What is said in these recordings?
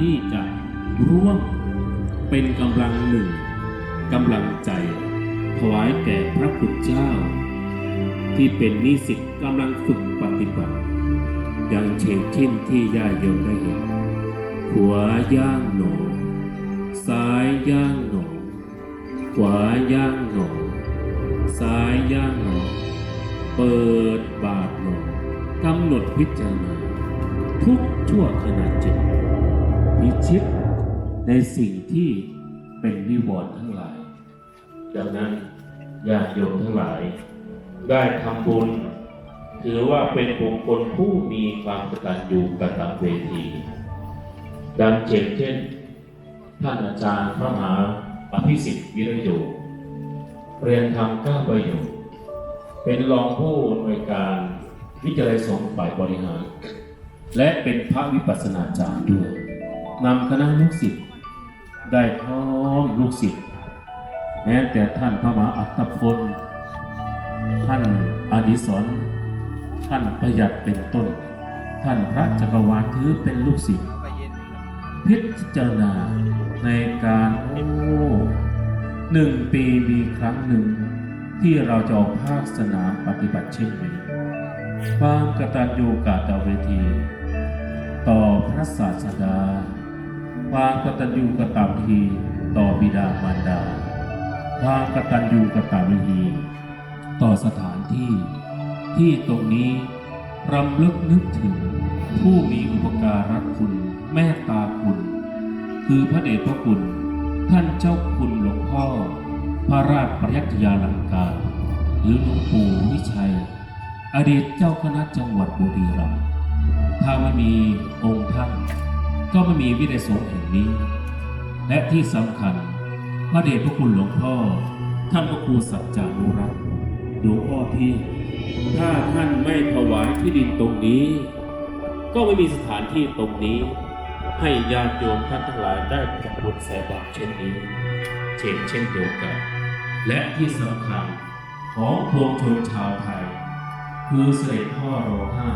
ที่จะร่วมเป็นกำลังหนึ่งกำลังใจ ถวายแก่พระคุณเจ้า ที่เป็นนิสิตกำลังฝึกปฏิบัติอย่างเช่นเช่นที่ญาติโยมได้เห็นขวาย่างหนอซ้ายย่างหนอขวาย่างหนอซ้ายย่างหนอเปิดบาทหนอกำหนดพิจารณาทุกชั่วขณะจิต พิชิต ในสิ่งที่เป็นนิวรณ์ทั้งหลาย ดังนั้นญาติโยมทั้งหลาย ได้ทำบุญ ถือว่าเป็นบุคคลผู้มีความกตัญญูกตเวที ดังเช่นเช่น ท่านอาจารย์พระมหาอภิสิทธิ์วิริโยเรียนทำก้าประโยชน์เป็นรองผู้อำนวยการวิจัยสงฆ์ฝ่ายบริหาร และเป็นพระวิปัสสนาจารย์ด้วย นำคณะลูกศิษย์ได้พร้อมลูกศิษย์แม้แต่ท่านพระมหาอัตพล ท่านอดิศรท่านประหยัดเป็นต้น ท่านพระจักรวาลถือเป็นลูกศิษย์พิจารณาในการโอ้หนึ่งปีมีครั้งหนึ่ง ที่เราจะออกภาคสนามปฏิบัติเช่นนี้ความกตัญญูกาตเวที ต่อพระศาสดา ความกตัญญูกตเวทีต่อบิดามารดา ความกตัญญูกตเวทีต่อสถานที่ ที่ตรงนี้รำลึกนึกถึงผู้มีอุปการะคุณแม่ตาคุณ คือพระเดชพระคุณ ท่านเจ้าคุณหลวงพ่อ พระราชปริยัติยาลังการ หรือหลวงปู่วิชัย อดีตเจ้าคณะจังหวัดบุรีรัมย์ถ้าไม่มีองค์ท่าน ก็ไม่มีวิทยสงฆ์แห่งนี้ และที่สำคัญ พระเดชพระคุณหลวงพ่อ ท่านพระครูสัจจานุรักษ์หลวงพ่อพี่ ถ้าท่านไม่ถวายที่ดินตรงนี้ ก็ไม่มีสถานที่ตรงนี้ ให้ญาติโยมท่านทั้งหลายได้ทำบุญใส่บาตรเช่นนี้เช่นเช่นเดียวกัน และที่สำคัญของพวงชนชาวไทย คือเสด็จพ่อรอห้า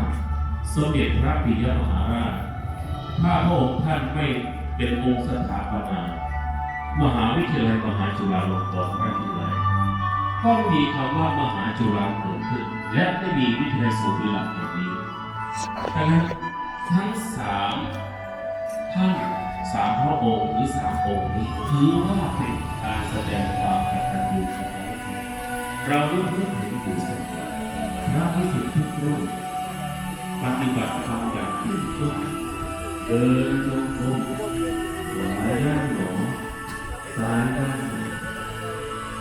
สมเด็จพระปิยมหาราช ถ้าพระองค์ท่านไม่เป็นองค์สถาปนามหาวิทยาลัยมหาจุฬาลงกรณราชวิทยาลัยก็มีคำว่ามหาจุฬาเกิดขึ้น และไม่มีวิทยาลัยสุริลักษณ์อย่างนี้ดังนั้นทั้งสามท่านสามพระองค์หรือสามองค์นี้ถือว่าเป็นการแสดงความกตัญญูกตเวทีเราเริ่มเห็นอยู่เสมอพระพิสุทธิ์ทุกรูปปฏิบัติ เดินจงกรมหวายย่างหนอซ้ายย่างหนอ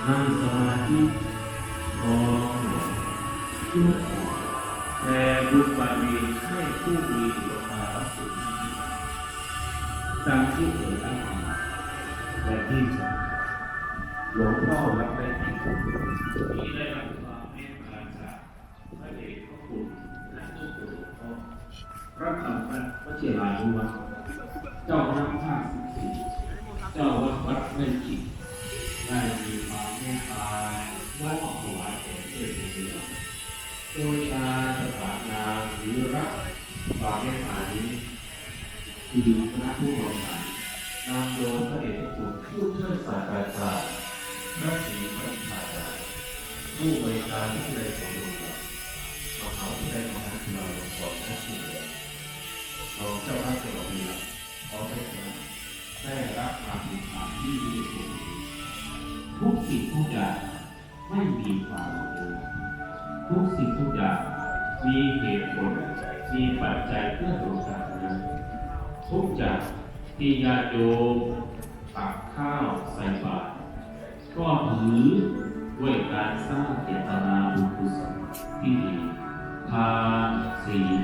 นั่งสมาธิมองหนอยุบแต่บุญบารมีให้ผู้มีอุปการะคุณดังที่เอ่ยอ้างและที่สำคัญหลวงพ่อรับได้ที่ที่ได้รับความเมตตาจากพระเดชพระคุณ พระคำพระวชิรานุวัตรเจ้าคณะภาคสิบสี่เจ้าวัดวัดเล่นจิตได้มีความเมตตามอบถวายแก่เจ้าเสือโดยการประกาศนามหรือรับความเมตตานี้คือคณะผู้บริหารนำโดยพระเดชพระคุณผู้ช่วยศาสตราจารย์พระศรีพระชาจารย์ผู้บริการที่ได้สมบูรณ์ ที่ดีที่สุดทุกสิ่งทุกอย่างไม่มีความบังเอิญทุกสิ่งทุกอย่างมีเหตุผลมีปัจจัยเพื่อตัวการนั้นทุกอย่างที่ญาติโยมตักข้าวใส่บาตรก็ถือด้วยการสร้างเจตนาบุญกุศลที่ดีทานศีล